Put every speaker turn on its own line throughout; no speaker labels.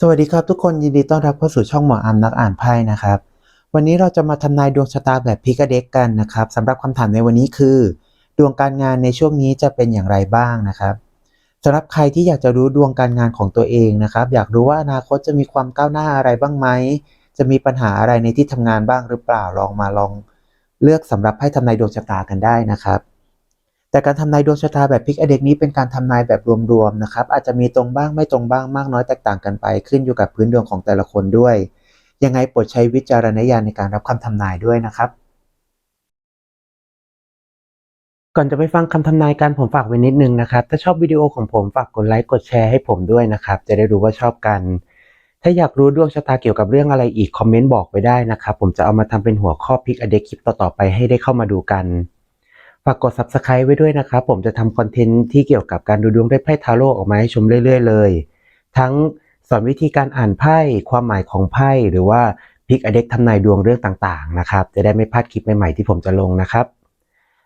สวัสดีครับทุกคนยินดีต้อนรับเข้าสู่ช่องหมออัมนักอ่านไพ่นะครับ วันนี้เราจะมาทำนายดวงชะตาแบบพิกเด็กกันนะครับสำหรับคำถามในวันนี้คือ ดวงการงานในช่วงนี้จะเป็นอย่างไรบ้างนะครับสำหรับใครที่อยากจะรู้ดวงการงานของตัวเองนะครับ อยากรู้ว่าอนาคตจะมีความก้าวหน้าอะไรบ้างไหมจะมีปัญหาอะไรในที่ทำงานบ้างหรือเปล่าลองมาลองเลือกสำหรับให้ทำนายดวงชะตากันได้นะครับ แต่การทำนายดวงชะตาแบบพิกอเด็กนี้เป็นการทำนายแบบรวมๆนะครับ อาจจะมีตรงบ้างไม่ตรงบ้างมากน้อยแตกต่างกันไป ขึ้นอยู่กับพื้นดวงของแต่ละคนด้วย ยังไงโปรดใช้วิจารณญาณในการรับคำทำนายด้วยนะครับ ก่อนจะไปฟังคำทำนายกันผมฝากไว้นิดนึงนะครับ ถ้าชอบวิดีโอของผมฝากกดไลค์กดแชร์ให้ผมด้วยนะครับ จะได้รู้ว่าชอบกันถ้าอยากรู้ดวงชะตาเกี่ยวกับเรื่องอะไรอีกคอมเมนต์บอกไว้ได้นะครับ ผมจะเอามาทำเป็นหัวข้อพิกอเด็กคลิปต่อๆไปให้ได้เข้ามาดูกัน ฝากกด subscribe ไว้ด้วยนะครับ ผมจะทำคอนเทนต์ที่เกี่ยวกับการดูดวงด้วยไพ่ทาโร่ออกมาให้ชมเรื่อย ๆ เลย ทั้งสอนวิธีการอ่านไพ่ ความหมายของไพ่ หรือว่าพิกอเด็กทำนายดวงเรื่องต่างๆ นะครับ จะได้ไม่พลาดคลิปใหม่ๆที่ผมจะลงนะครับ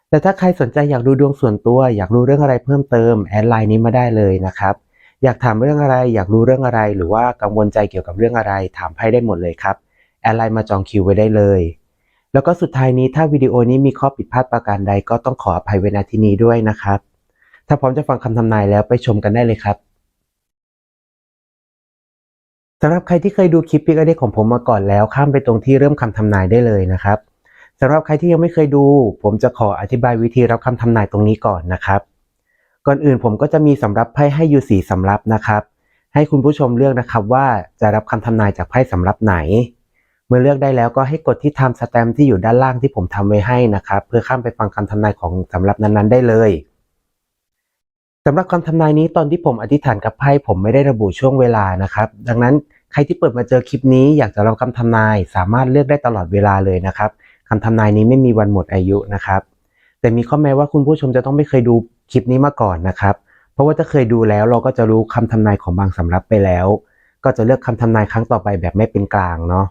แต่ถ้าใครสนใจอยากดูดวงส่วนตัว อยากรู้เรื่องอะไรเพิ่มเติมแอดไลน์นี้มาได้เลยนะครับ อยากถามเรื่องอะไร อยากรู้เรื่องอะไร หรือว่ากังวลใจเกี่ยวกับเรื่องอะไร ถามไพ่ได้หมดเลยครับ แอดไลน์มาจองคิวไว้ได้เลย แล้วก็สุดท้ายนี้ถ้าวิดีโอนี้มีข้อผิดพลาดประการใดก็ต้องขออภัยไว้ณที่นี้ด้วยนะครับ ถ้าพร้อมจะฟังคำทำนายแล้วไปชมกันได้เลยครับสำหรับใครที่เคยดูคลิปพิกเด็กของผมมาก่อนแล้วข้ามไปตรงที่เริ่มคำทำนายได้เลยนะครับสำหรับใครที่ยังไม่เคยดู ผมจะขออธิบายวิธีรับคำทำนายตรงนี้ก่อนนะครับ ก่อนอื่นผมก็จะมีสำรับไพ่ให้อยู่สี่สำรับนะครับ ให้คุณผู้ชมเลือกนะครับว่าจะรับคำทำนายจากไพ่สำรับไหน เมื่อเลือกได้แล้วก็ให้กดที่ Time Stamp ที่อยู่ด้านล่างที่ผมทำไว้ให้นะครับ เพื่อข้ามไปฟังคำทำนายของสำรับนั้นๆ ได้เลยสำหรับคำทำนายนี้ตอนที่ผมอธิษฐานกับไพ่ผมไม่ได้ระบุช่วงเวลานะครับ ดังนั้นใครที่เปิดมาเจอคลิปนี้อยากจะรับคำทำนายสามารถเลือกได้ตลอดเวลาเลยนะครับคำทำนายนี้ไม่มีวันหมดอายุนะครับ แต่มีข้อแม้ว่าคุณผู้ชมจะต้องไม่เคยดูคลิปนี้มาก่อนนะครับ เพราะว่าถ้าเคยดูแล้วเราก็จะรู้คำทำนายของบางสำรับไปแล้ว ก็จะเลือกคำทำนายครั้งต่อไปแบบไม่เป็นกลางเนาะ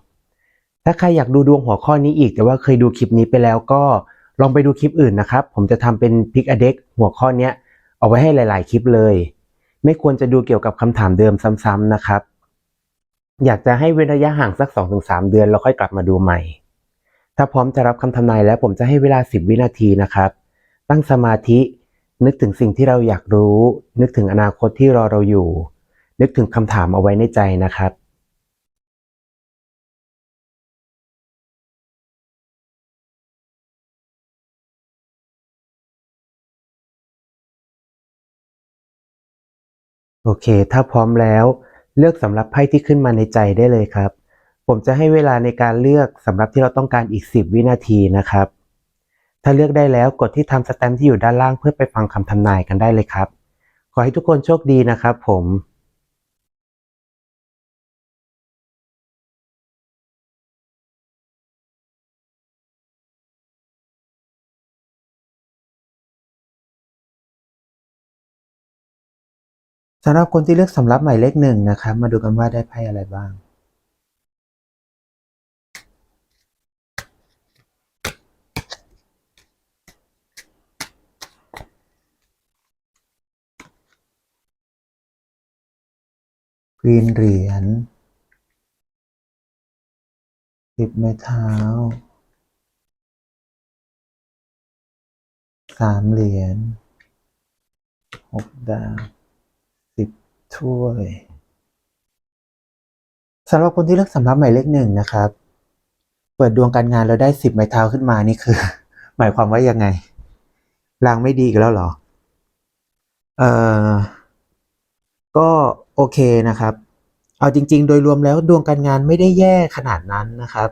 ถ้าใครอยากดูดวงหัวข้อนี้อีก แต่ว่าเคยดูคลิปนี้ไปแล้วก็ลองไปดูคลิปอื่นนะครับ ผมจะทำเป็นพิกอเด็กหัวข้อเนี้ยเอาไว้ให้หลาย ๆ คลิปเลย ไม่ควรจะดูเกี่ยวกับคำถามเดิมซ้ำๆนะครับ อยากจะให้เว้นระยะห่างสัก 2-3 เดือนแล้วค่อยกลับมาดูใหม่ ถ้าพร้อมจะรับคำทำนายแล้วผมจะให้เวลา 10 วินาทีนะครับ ตั้งสมาธินึกถึงสิ่งที่เราอยากรู้ นึกถึงอนาคตที่รอเราอยู่ นึกถึงคำถามเอาไว้ในใจนะครับ โอเค ถ้าพร้อมแล้วเลือกสำหรับไพ่ที่ขึ้นมาในใจได้เลยครับ ผมจะให้เวลาในการเลือกสำหรับที่เราต้องการอีก 10 วินาทีนะครับ ถ้าเลือกได้แล้วกดที่ทำสแตมป์ที่อยู่ด้านล่างเพื่อไปฟังคำทำนายกันได้เลยครับ ขอให้ทุกคนโชคดีนะครับผม สำหรับคนที่เลือกสำรับหมายเลขหนึ่งนะครับ มาดูกันว่าได้ไพ่อะไรบ้าง ควีนเหรียญสิบไม้เท้า สามเหรียญหกดาว ถ้วยสำหรับคนที่เลือกสำรับหมายเลขหนึ่งนะครับ เปิดดวงการงานแล้วได้สิบไม้เท้าขึ้นมานี่คือ หมายความว่ายังไงลางไม่ดีกันแล้วเหรอ เอ่อ ก็โอเคนะครับ เอาจริง ๆ โดยรวมแล้วดวงการงานไม่ได้แย่ขนาดนั้นนะครับ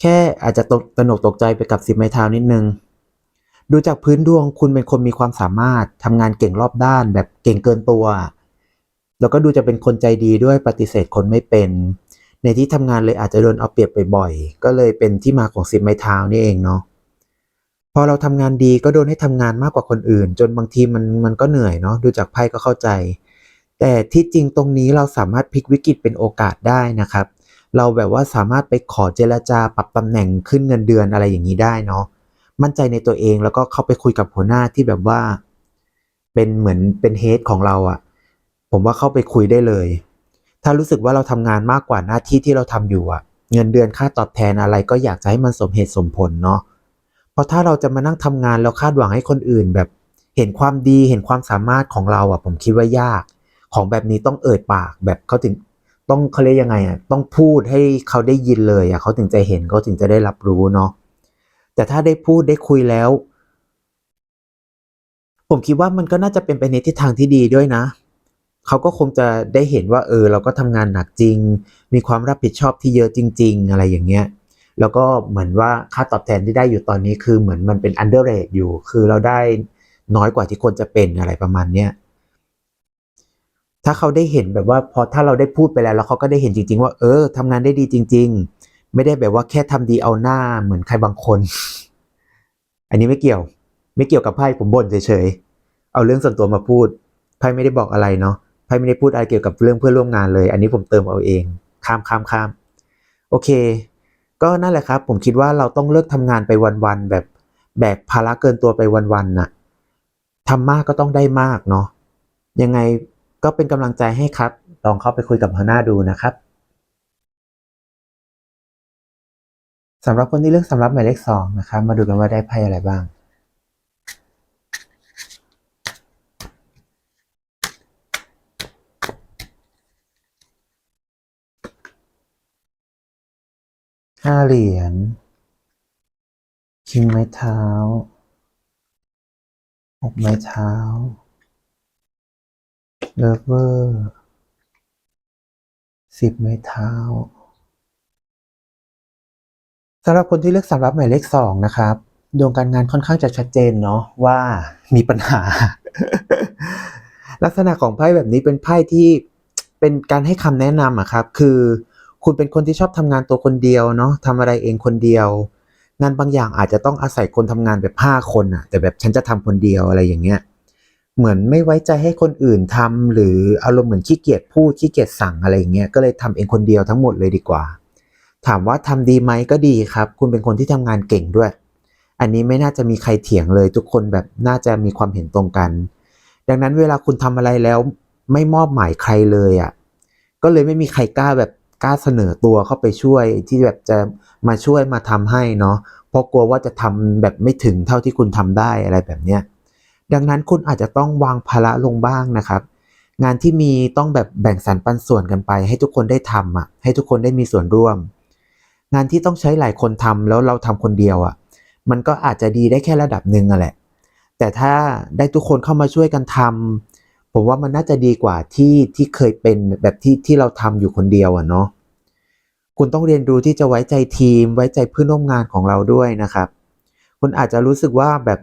แค่อาจจะตกตระหนกตกใจไปกับสิบไม้เท้านิดนึง ดูจากพื้นดวงคุณเป็นคนมีความสามารถทำงานเก่งรอบด้านแบบเก่งเกินตัว แล้วก็ดูจะเป็นคนใจดีด้วยปฏิเสธคนไม่เป็น ในที่ทำงานเลยอาจจะโดนเอาเปรียบบ่อยๆก็เลยเป็นที่มาของสิบไม้เท้านี่เองเนาะพอเราทำงานดีก็โดนให้ทำงานมากกว่าคนอื่น จนบางทีมันมันก็เหนื่อยเนาะดูจากไพ่ก็เข้าใจ แต่ที่จริงตรงนี้เราสามารถพลิกวิกฤตเป็นโอกาสได้นะครับ เราแบบว่าสามารถไปขอเจรจาปรับตำแหน่งขึ้นเงินเดือนอะไรอย่างนี้ได้เนาะมั่นใจในตัวเองแล้วก็เข้าไปคุยกับหัวหน้าที่แบบว่า เป็นเหมือนเป็นเฮดของเราอะ ผมว่าเข้าไปคุยได้เลย ถ้ารู้สึกว่าเราทำงานมากกว่าหน้าที่ที่เราทำอยู่อะเงินเดือนค่าตอบแทนอะไรก็อยากจะให้มันสมเหตุสมผลเนาะเพราะถ้าเราจะมานั่งทำงานแล้วคาดหวังให้คนอื่นแบบเห็นความดีเห็นความสามารถของเราอะผมคิดว่ายาก ของแบบนี้ต้องเอ่ยปากแบบเขาถึงต้องเขาเรียกยังไงอะต้องพูดให้เขาได้ยินเลยอะเขาถึงจะเห็นเขาถึงจะได้รับรู้เนาะแต่ถ้าได้พูดได้คุยแล้ว ผมคิดว่ามันก็น่าจะเป็นไปในทิศทางที่ดีด้วยนะ เขาก็คงจะได้เห็นว่าเออเราก็ทำงานหนักจริง มีความรับผิดชอบที่เยอะจริง ๆ อะไรอย่างเงี้ยแล้วก็เหมือนว่าค่าตอบแทนที่ได้อยู่ตอนนี้คือเหมือนมันเป็น under rate อยู่ คือเราได้น้อยกว่าที่ควรจะเป็นอะไรประมาณเนี้ยถ้าเขาได้เห็นแบบว่าพอถ้าเราได้พูดไปแล้วแล้วเขาก็ได้เห็นจริง ๆ ว่าเออทำงานได้ดีจริง ๆ ไม่ได้แบบว่าแค่ทำดีเอาหน้าเหมือนใครบางคน อันนี้ไม่เกี่ยว ไม่เกี่ยวกับไพ่ผมบ่นเฉยๆเอาเรื่องส่วนตัวมาพูดไพ่ไม่ได้บอกอะไรเนาะ พ่ไม่ได้พูดอะไรเกี่ยวกับเรื่องเพื่อนร่วมงานเลย อันนี้ผมเติมเอาเอง ข้ามข้ามข้ามโอเค ก็นั่นแหละครับ ผมคิดว่าเราต้องเลิกทำงานไปวันๆแบบแบกภาระเกินตัวไปวันๆน่ะทำมากก็ต้องได้มากเนาะยังไงก็เป็นกำลังใจให้ครับ ลองเข้าไปคุยกับหัวหน้าดูนะครับสำหรับคนที่เลือกสำรับหมายเลขสองนะครับมาดูกันว่าได้ไพ่อะไรบ้าง ห้าเหรียญคิงไม้เท้าหกไม้เท้าเลิฟเวอร์สิบไม้เท้าสำหรับคนที่เลือกสำรับหมายเลขสองนะครับดวงการงานค่อนข้างจะชัดเจนเนาะว่ามีปัญหา ลักษณะของไพ่แบบนี้เป็นไพ่ที่เป็นการให้คำแนะนำอะครับ คือ คุณเป็นคนที่ชอบทำงานตัวคนเดียวเนาะทำอะไรเองคนเดียว งานบางอย่างอาจจะต้องอาศัยคนทำงานแบบห้าคนอะแต่แบบฉันจะทำคนเดียวอะไรอย่างเงี้ยเหมือนไม่ไว้ใจให้คนอื่นทำหรืออารมณ์เหมือนขี้เกียจพูดขี้เกียจสั่งอะไรอย่างเงี้ยก็เลยทำเองคนเดียวทั้งหมดเลยดีกว่า ถามว่าทำดีไหมก็ดีครับ คุณเป็นคนที่ทำงานเก่งด้วย อันนี้ไม่น่าจะมีใครเถียงเลย ทุกคนแบบน่าจะมีความเห็นตรงกัน ดังนั้นเวลาคุณทำอะไรแล้วไม่มอบหมายใครเลยอะ่ะก็เลยไม่มีใครกล้าแบบ กล้าเสนอตัวเข้าไปช่วยที่แบบจะมาช่วยมาทำให้เนาะเพราะกลัวว่าจะทำแบบไม่ถึงเท่าที่คุณทำได้อะไรแบบเนี้ยดังนั้นคุณอาจจะต้องวางภาระลงบ้างนะครับ งานที่มีต้องแบบแบ่งสรรปันส่วนกันไป ให้ทุกคนได้ทำอะให้ทุกคนได้มีส่วนร่วม งานที่ต้องใช้หลายคนทำแล้วเราทำคนเดียวอะมันก็อาจจะดีได้แค่ระดับหนึ่งอะแหละแต่ถ้าได้ทุกคนเข้ามาช่วยกันทำ ผมว่ามันน่าจะดีกว่าที่ที่เคยเป็นแบบที่ที่เราทำอยู่คนเดียวอะเนาะคุณต้องเรียนรู้ที่จะไว้ใจทีม ไว้ใจเพื่อนร่วมงานของเราด้วยนะครับ คุณอาจจะรู้สึกว่าแบบ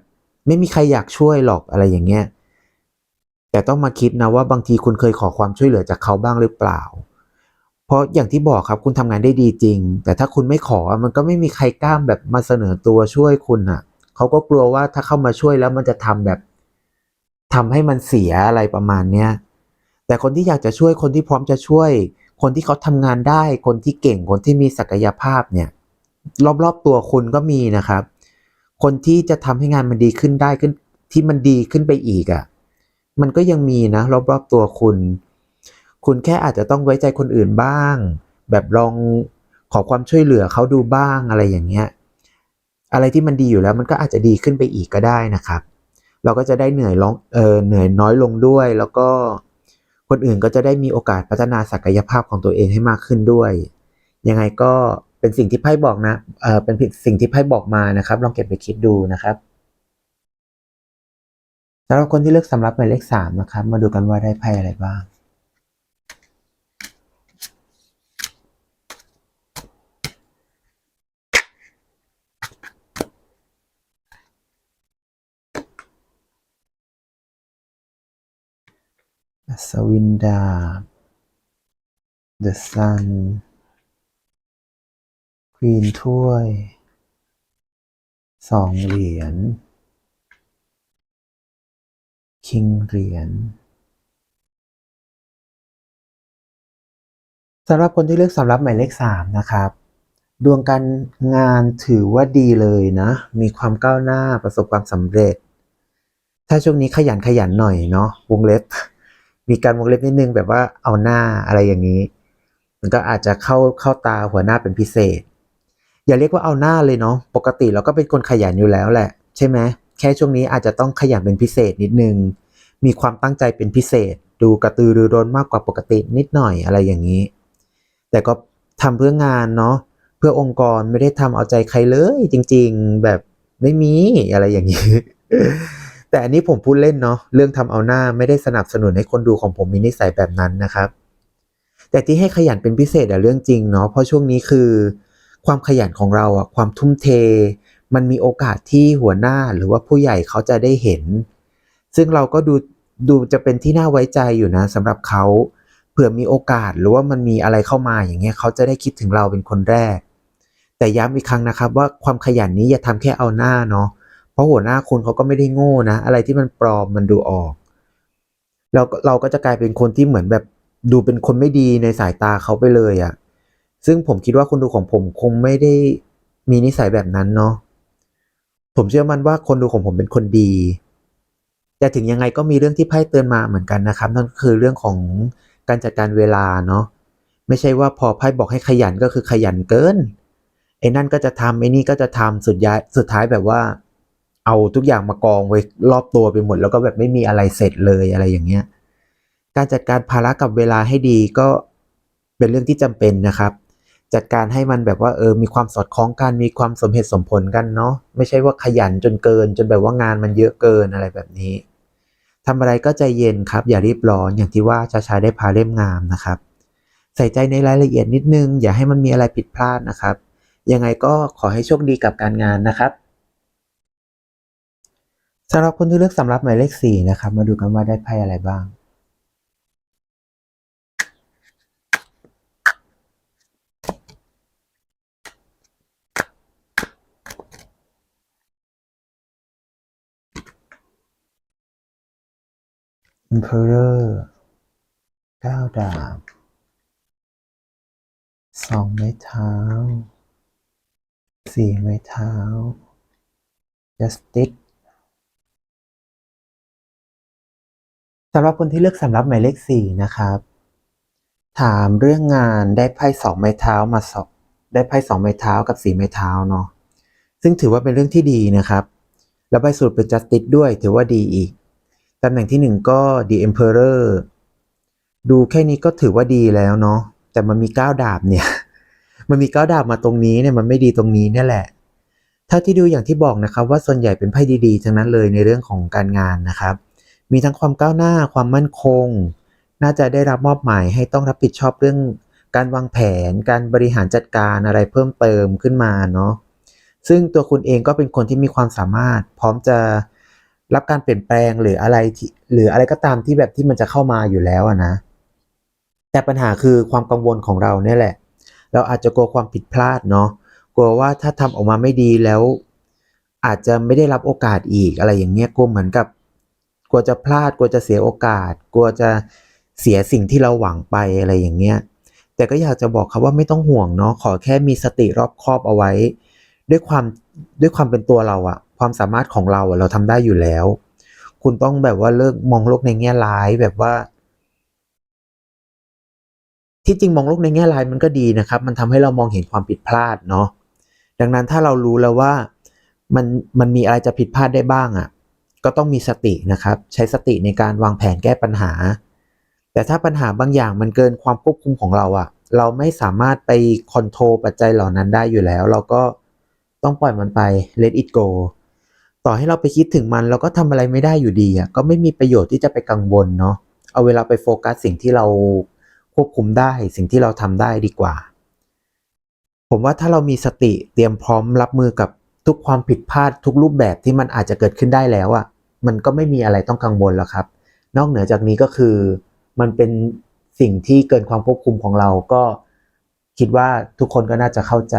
ไม่มีใครอยากช่วยหรอกอะไรอย่างเงี้ยแต่ต้องมาคิดนะว่าบางทีคุณเคยขอความช่วยเหลือจากเขาบ้างหรือเปล่า เพราะอย่างที่บอกครับคุณทำงานได้ดีจริง แต่ถ้าคุณไม่ขอมันก็ไม่มีใครกล้าแบบมาเสนอตัวช่วยคุณอะ เขาก็กลัวว่าถ้าเข้ามาช่วยแล้วมันจะทำแบบ ทำให้มันเสียอะไรประมาณเนี้ยแต่คนที่อยากจะช่วยคนที่พร้อมจะช่วย คนที่เขาทำงานได้ คนที่เก่งคนที่มีศักยภาพเนี่ย รอบๆตัวคุณก็มีนะครับ คนที่จะทำให้งานมันดีขึ้นได้ขึ้น ที่มันดีขึ้นไปอีกอะ่ะ มันก็ยังมีนะรอบๆตัวคุณ คุณแค่อาจจะต้องไว้ใจคนอื่นบ้าง แบบลองขอความช่วยเหลือเขาดูบ้างอะไรอย่างเงี้ย อะไรที่มันดีอยู่แล้วมันก็อาจจะดีขึ้นไปอีกก็ได้นะครับ เราก็จะได้เหนื่อยลงเออเหนื่อยน้อยลงด้วย แล้วก็คนอื่นก็จะได้มีโอกาสพัฒนาศักยภาพของตัวเองให้มากขึ้นด้วย ยังไงก็เป็นสิ่งที่ไพ่บอกนะเออเป็นสิ่งที่ไพ่บอกมานะครับ ลองเก็บไปคิดดูนะครับสำหรับคนที่เลือกสำรับหมายเลขสามนะครับ มาดูกันว่าได้ไพ่อะไรบ้าง อัศวินดา The Sun ควีนถ้วย สองเหรียญ คิงเหรียญสำหรับคนที่เลือกสำรับหมายเลขสามนะครับ ดวงการงานถือว่าดีเลยนะ มีความก้าวหน้าประสบความสำเร็จ ถ้าช่วงนี้ขยันขยันหน่อยเนาะวงเล็บ มีการวงเล็บนิดนึงแบบว่าเอาหน้าอะไรอย่างนี้ มันก็อาจจะเข้าเข้าตาหัวหน้าเป็นพิเศษ อย่าเรียกว่าเอาหน้าเลยเนาะปกติเราก็เป็นคนขยันอยู่แล้วแหละ ใช่ไหมแค่ช่วงนี้อาจจะต้องขยันเป็นพิเศษนิดนึง มีความตั้งใจเป็นพิเศษ ดูกระตือรือร้นมากกว่าปกตินิดหน่อยอะไรอย่างนี้ แต่ก็ทำเพื่องานเนาะเพื่อองค์กรไม่ได้ทำเอาใจใครเลย จริง ๆ แบบไม่มีอะไรอย่างนี้ แต่อันนี้ผมพูดเล่นเนาะเรื่องทำเอาหน้าไม่ได้สนับสนุนให้คนดูของผมมีนิสัยแบบนั้นนะครับ แต่ที่ให้ขยันเป็นพิเศษอะเรื่องจริงเนาะเพราะช่วงนี้คือ ความขยันของเราอะความทุ่มเท มันมีโอกาสที่หัวหน้าหรือว่าผู้ใหญ่เขาจะได้เห็น ซึ่งเราก็ดูดูจะเป็นที่น่าไว้ใจอยู่นะสำหรับเขาเผื่อมีโอกาสหรือว่ามันมีอะไรเข้ามาอย่างเงี้ยเขาจะได้คิดถึงเราเป็นคนแรก แต่ย้ำอีกครั้งนะครับ ว่าความขยันนี้อย่าทำแค่เอาหน้าเนาะ ราะหัวหน้าคุณเขาก็ไม่ได้โง่นะ อะไรที่มันปลอมมันดูออกเราเราก็จะกลายเป็นคนที่เหมือนแบบดูเป็นคนไม่ดีในสายตาเขาไปเลยอะซึ่งผมคิดว่าคนดูของผมคงไม่ได้มีนิสัยแบบนั้นเนาะ ผมเชื่อมั่นว่าคนดูของผมเป็นคนดี แต่ถึงยังไงก็มีเรื่องที่ไพ่เตือนมาเหมือนกันนะครับ นั่นก็คือเรื่องของการจัดการเวลาเนาะ ไม่ใช่ว่าพอไพ่บอกให้ขยันก็คือขยันเกิน ไอ้นั่นก็จะทำไอ้นี่ก็จะทำสุดย้ายสุดท้ายแบบว่า เอาทุกอย่างมากองไว้รอบตัวไปหมด แล้วก็แบบไม่มีอะไรเสร็จเลยอะไรอย่างเงี้ย การจัดการภาระกับเวลาให้ดีก็เป็นเรื่องที่จำเป็นนะครับ จัดการให้มันแบบว่าเออมีความสอดคล้องกันมีความสมเหตุสมผลกันเนาะไม่ใช่ว่าขยันจนเกิน จนแบบว่างานมันเยอะเกินอะไรแบบนี้ทำอะไรก็ใจเย็นครับ อย่ารีบร้อนอย่างที่ว่าช้าได้พาเล่มงามนะครับ ใส่ใจในรายละเอียดนิดนึง อย่าให้มันมีอะไรผิดพลาดนะครับ ยังไงก็ขอให้โชคดีกับการงานนะครับ สำหรับคนที่เลือกสำรับหมายเลขสี่นะครับ มาดูกันว่าได้ไพ่อะไรบ้าง Emperor เก้าดาบสองไม้เท้าสี่ไม้เท้า Justice สำหรับคนที่เลือกสำรับหมายเลขสี่นะครับ ถามเรื่องงานได้ไพ่สองไม้เท้ามาสองได้ไพ่สองไม้เท้ากับสี่ไม้เท้าเนาะซึ่งถือว่าเป็นเรื่องที่ดีนะครับ แล้วใบสรุปเป็น Justice ด้วยถือว่าดีอีกตำแหน่งที่หนึ่งก็ The Emperor ดูแค่นี้ก็ถือว่าดีแล้วเนาะแต่มันมีก้าวดาบเนี่ย มันมีก้าวดาบมาตรงนี้เนี่ยมันไม่ดีตรงนี้นี่แหละ ถ้าที่ดูอย่างที่บอกนะครับ ว่าส่วนใหญ่เป็นไพ่ดีๆทั้งนั้นเลยในเรื่องของการงานนะครับ มีทั้งความก้าวหน้าความมั่นคง น่าจะได้รับมอบหมายให้ต้องรับผิดชอบเรื่องการวางแผน การบริหารจัดการอะไรเพิ่มเติมขึ้นมาเนาะซึ่งตัวคุณเองก็เป็นคนที่มีความสามารถ พร้อมจะรับการเปลี่ยนแปลงหรืออะไรที่หรืออะไรก็ตามที่แบบที่มันจะเข้ามาอยู่แล้วนะ แต่ปัญหาคือความกังวลของเราเนี่ยแหละ เราอาจจะกลัวความผิดพลาดเนาะกลัวว่าถ้าทำออกมาไม่ดีแล้ว อาจจะไม่ได้รับโอกาสอีกอะไรอย่างเงี้ยกลัวเหมือนกับ กลัวจะพลาด กลัวจะเสียโอกาส กลัวจะเสียสิ่งที่เราหวังไปอะไรอย่างเงี้ย แต่ก็อยากจะบอกครับว่าไม่ต้องห่วงเนาะ ขอแค่มีสติรอบคอบเอาไว้ ด้วยความด้วยความเป็นตัวเราอะความสามารถของเราอะเราทำได้อยู่แล้ว คุณต้องแบบว่าเลิกมองโลกในแง่ร้ายแบบว่า ที่จริงมองโลกในแง่ร้ายมันก็ดีนะครับ มันทำให้เรามองเห็นความผิดพลาดเนาะ ดังนั้นถ้าเรารู้แล้วว่ามันมันมีอะไรจะผิดพลาดได้บ้างอะ่ะ ก็ต้องมีสตินะครับ ใช้สติในการวางแผนแก้ปัญหา แต่ถ้าปัญหาบางอย่างมันเกินความควบคุมของเราอะ่ะเราไม่สามารถไปคอนโทรลปัจจัยเหล่านั้นได้อยู่แล้ว เราก็ต้องปล่อยมันไป let it go ต่อให้เราไปคิดถึงมันเราก็ทำอะไรไม่ได้อยู่ดีอะก็ไม่มีประโยชน์ที่จะไปกังวลเนาะเอาเวลาไปโฟกัสสิ่งที่เราควบคุมได้สิ่งที่เราทำได้ดีกว่า ผมว่าถ้าเรามีสติเตรียมพร้อมรับมือกับ ทุกความผิดพลาดทุกรูปแบบที่มันอาจจะเกิดขึ้นได้แล้วอะมันก็ไม่มีอะไรต้องกังวลแล้วครับ นอกเหนือจากนี้ก็คือมันเป็นสิ่งที่เกินความควบคุมของเราก็คิดว่าทุกคนก็น่าจะเข้าใจ